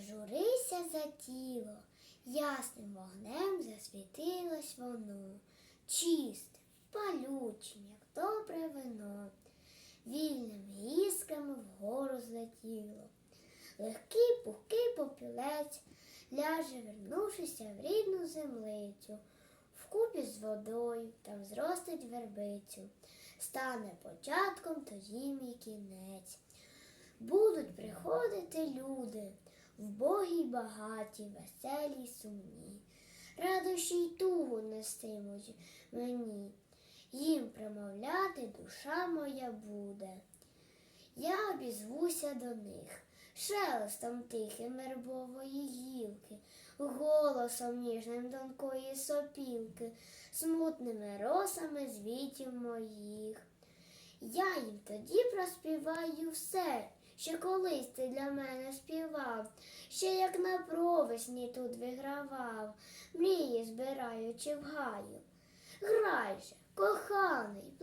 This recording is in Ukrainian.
Журися за тіло, ясним вогнем засвітилось воно, чисте, палючим, як добре вино, вільними іскрами вгору злетіло. Легкий пухкий попілець ляже, вернувшися в рідну землицю, вкупі з водою там зростить вербицю, стане початком тоді мій кінець. Будуть приходити люди, вбогі багаті, веселі сумні, радощі й тугу нестимуть мені, їм промовляти душа моя буде. Я обізвуся до них, шелестом тихим вербової гілки, голосом ніжним тонкої сопілки, смутними росами звітів моїх. Я їм тоді проспіваю все, що колись ти для мене співав, ще як на провесні тут вигравав, мрії збираючи в гаю. Грай же, коханий,